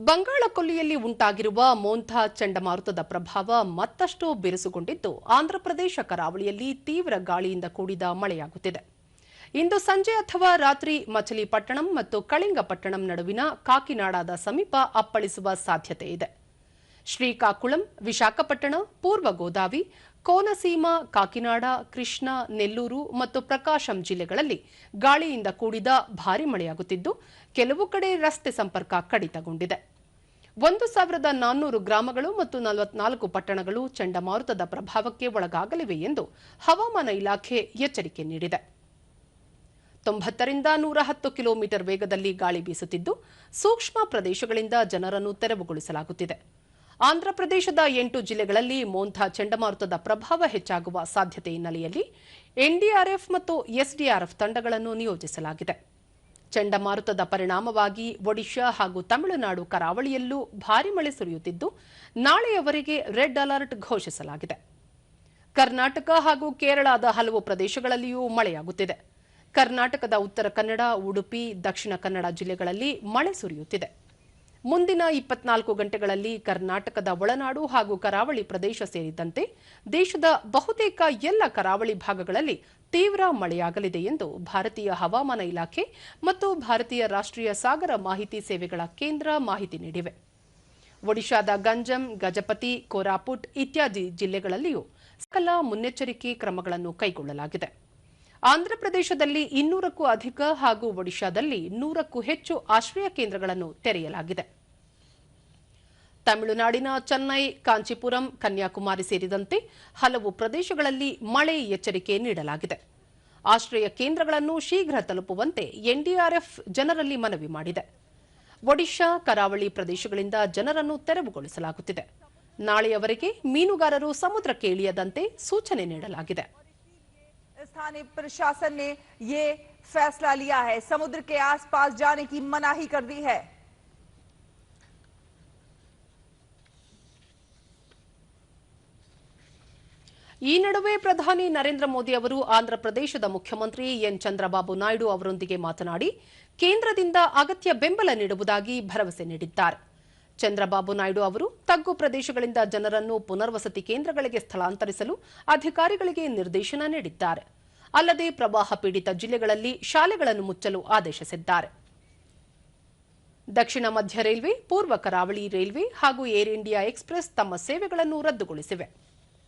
ಬಂಗಾಳಕೊಲ್ಲಿಯಲ್ಲಿ ಉಂಟಾಗಿರುವ ಮೋಂಥಾ ಚಂಡಮಾರುತದ ಪ್ರಭಾವ ಮತ್ತಷ್ಟು ಬಿರುಸುಗೊಂಡಿದ್ದು ಆಂಧ್ರಪ್ರದೇಶ ಕರಾವಳಿಯಲ್ಲಿ ತೀವ್ರ ಗಾಳಿಯಿಂದ ಕೂಡಿದ ಮಳೆಯಾಗುತ್ತಿದೆ. ಇಂದು ಸಂಜೆ ಅಥವಾ ರಾತ್ರಿ ಮಚಲಿಪಟ್ಟಣಂ ಮತ್ತು ಕಳಿಂಗಪಟ್ಟಣಂ ನಡುವಿನ ಕಾಕಿನಾಡಾದ ಸಮೀಪ ಅಪ್ಪಳಿಸುವ ಸಾಧ್ಯತೆ ಇದೆ. ಶ್ರೀಕಾಕುಳಂ, ವಿಶಾಖಪಟ್ಟಣ, ಪೂರ್ವ ಗೋದಾವಿ ಕೋನಸೀಮ, ಕಾಕಿನಾಡ, ಕೃಷ್ಣ, ನೆಲ್ಲೂರು ಮತ್ತು ಪ್ರಕಾಶಂ ಜಿಲ್ಲೆಗಳಲ್ಲಿ ಗಾಳಿಯಿಂದ ಕೂಡಿದ ಭಾರಿ ಮಳೆಯಾಗುತ್ತಿದ್ದು, ಕೆಲವು ಕಡೆ ರಸ್ತೆ ಸಂಪರ್ಕ ಕಡಿತಗೊಂಡಿದೆ. ಒಂದು ಸಾವಿರದ ನಾನ್ನೂರು ಗ್ರಾಮಗಳು ಮತ್ತು ನಲವತ್ನಾಲ್ಕು ಪಟ್ಟಣಗಳು ಚಂಡಮಾರುತದ ಪ್ರಭಾವಕ್ಕೆ ಒಳಗಾಗಲಿವೆ ಎಂದು ಹವಾಮಾನ ಇಲಾಖೆ ಎಚ್ಚರಿಕೆ ನೀಡಿದೆ. ತೊಂಬತ್ತರಿಂದ ನೂರ ಹತ್ತು ಕಿಲೋಮೀಟರ್ ವೇಗದಲ್ಲಿ ಗಾಳಿ ಬೀಸುತ್ತಿದ್ದು, ಸೂಕ್ಷ್ಮ ಪ್ರದೇಶಗಳಿಂದ ಜನರನ್ನು ತೆರವುಗೊಳಿಸಲಾಗುತ್ತಿದೆ. ಆಂಧ್ರಪ್ರದೇಶದ ಎಂಟು ಜಿಲ್ಲೆಗಳಲ್ಲಿ ಮೋಂಥಾ ಚಂಡಮಾರುತದ ಪ್ರಭಾವ ಹೆಚ್ಚಾಗುವ ಸಾಧ್ಯತೆ ಹಿನ್ನೆಲೆಯಲ್ಲಿ ಎನ್ಡಿಆರ್ಎಫ್ ಮತ್ತು ಎಸ್ಡಿಆರ್ಎಫ್ ತಂಡಗಳನ್ನು ನಿಯೋಜಿಸಲಾಗಿದೆ. ಚಂಡಮಾರುತದ ಪರಿಣಾಮವಾಗಿ ಒಡಿಶಾ ಹಾಗೂ ತಮಿಳುನಾಡು ಕರಾವಳಿಯಲ್ಲೂ ಭಾರಿ ಮಳೆ ಸುರಿಯುತ್ತಿದ್ದು, ನಾಳೆಯವರೆಗೆ ರೆಡ್ ಅಲರ್ಟ್ ಘೋಷಿಸಲಾಗಿದೆ. ಕರ್ನಾಟಕ ಹಾಗೂ ಕೇರಳದ ಹಲವು ಪ್ರದೇಶಗಳಲ್ಲಿಯೂ ಮಳೆಯಾಗುತ್ತಿದೆ. ಕರ್ನಾಟಕದ ಉತ್ತರ ಕನ್ನಡ, ಉಡುಪಿ, ದಕ್ಷಿಣ ಕನ್ನಡ ಜಿಲ್ಲೆಗಳಲ್ಲಿ ಮಳೆ ಸುರಿಯುತ್ತಿದೆ. ಮುಂದಿನ ಇಪ್ಪತ್ನಾಲ್ಕು ಗಂಟೆಗಳಲ್ಲಿ ಕರ್ನಾಟಕದ ಒಳನಾಡು ಹಾಗೂ ಕರಾವಳಿ ಪ್ರದೇಶ ಸೇರಿದಂತೆ ದೇಶದ ಬಹುತೇಕ ಎಲ್ಲ ಕರಾವಳಿ ಭಾಗಗಳಲ್ಲಿ ತೀವ್ರ ಮಳೆಯಾಗಲಿದೆ ಎಂದು ಭಾರತೀಯ ಹವಾಮಾನ ಇಲಾಖೆ ಮತ್ತು ಭಾರತೀಯ ರಾಷ್ಟ್ರೀಯ ಸಾಗರ ಮಾಹಿತಿ ಸೇವೆಗಳ ಕೇಂದ್ರ ಮಾಹಿತಿ ನೀಡಿವೆ. ಒಡಿಶಾದ ಗಂಜಂ, ಗಜಪತಿ, ಕೋರಾಪುಟ್ ಇತ್ಯಾದಿ ಜಿಲ್ಲೆಗಳಲ್ಲಿಯೂ ಸಕಲ ಮುನ್ನೆಚ್ಚರಿಕೆ ಕ್ರಮಗಳನ್ನು ಕೈಗೊಳ್ಳಲಾಗಿದೆ. ಆಂಧ್ರಪ್ರದೇಶದಲ್ಲಿ ಇನ್ನೂರಕ್ಕೂ ಅಧಿಕ ಹಾಗೂ ಒಡಿಶಾದಲ್ಲಿ ನೂರಕ್ಕೂ ಹೆಚ್ಚು ಆಶ್ರಯ ಕೇಂದ್ರಗಳನ್ನು ತೆರೆಯಲಾಗಿದೆ. ತಮಿಳುನಾಡಿನ ಚೆನ್ನೈ ಕಾಂಚೀಪುರಂ ಕನ್ಯಾಕುಮಾರಿ ಸೇರಿದಂತೆ ಹಲವು ಪ್ರದೇಶಗಳಲ್ಲಿ ಮಳೆ ಎಚ್ಚರಿಕೆ ನೀಡಲಾಗಿದೆ ಆಶ್ರಯ ಕೇಂದ್ರಗಳನ್ನು ಶೀಘ್ರ ತಲುಪುವಂತೆ ಎನ್ಡಿಆರ್ಎಫ್ ಜನರಲ್ಲಿ ಮನವಿ ಮಾಡಿದೆ ಒಡಿಶಾ ಕರಾವಳಿ ಪ್ರದೇಶಗಳಿಂದ ಜನರನ್ನು ತೆರವುಗೊಳಿಸಲಾಗುತ್ತಿದೆ ನಾಳೆಯವರೆಗೆ ಮೀನುಗಾರರು ಸಮುದ್ರಕ್ಕೆ ಇಳಿಯದಂತೆ ಸೂಚನೆ ನೀಡಲಾಗಿದೆ स्थानीय प्रशासन ने ये फैसला लिया है समुद्र के आसपास जाने की मनाही कर दी है ಈ ನಡುವೆ ಪ್ರಧಾನಿ ನರೇಂದ್ರ ಮೋದಿ ಅವರು ಆಂಧ್ರಪ್ರದೇಶದ ಮುಖ್ಯಮಂತ್ರಿ ಎನ್ ಚಂದ್ರಬಾಬು ನಾಯ್ಡು ಅವರೊಂದಿಗೆ ಮಾತನಾಡಿ, ಕೇಂದ್ರದಿಂದ ಅಗತ್ಯ ಬೆಂಬಲ ನೀಡುವುದಾಗಿ ಭರವಸೆ ನೀಡಿದ್ದಾರೆ. ಚಂದ್ರಬಾಬು ನಾಯ್ಡು ಅವರು ತಗ್ಗು ಪ್ರದೇಶಗಳಿಂದ ಜನರನ್ನು ಪುನರ್ವಸತಿ ಕೇಂದ್ರಗಳಿಗೆ ಸ್ಥಳಾಂತರಿಸಲು ಅಧಿಕಾರಿಗಳಿಗೆ ನಿರ್ದೇಶನ ನೀಡಿದ್ದಾರೆ. ಅಲ್ಲದೆ ಪ್ರವಾಹ ಪೀಡಿತ ಜಿಲ್ಲೆಗಳಲ್ಲಿ ಶಾಲೆಗಳನ್ನು ಮುಚ್ಚಲು ಆದೇಶಿಸಿದ್ದಾರೆ. ದಕ್ಷಿಣ ಮಧ್ಯ ರೈಲ್ವೆ, ಪೂರ್ವ ಕರಾವಳಿ ರೈಲ್ವೆ ಹಾಗೂ ಏರ್ ಇಂಡಿಯಾ ಎಕ್ಸ್ಪ್ರೆಸ್ ತಮ್ಮ ಸೇವೆಗಳನ್ನು ರದ್ದುಗೊಳಿಸಿವೆ.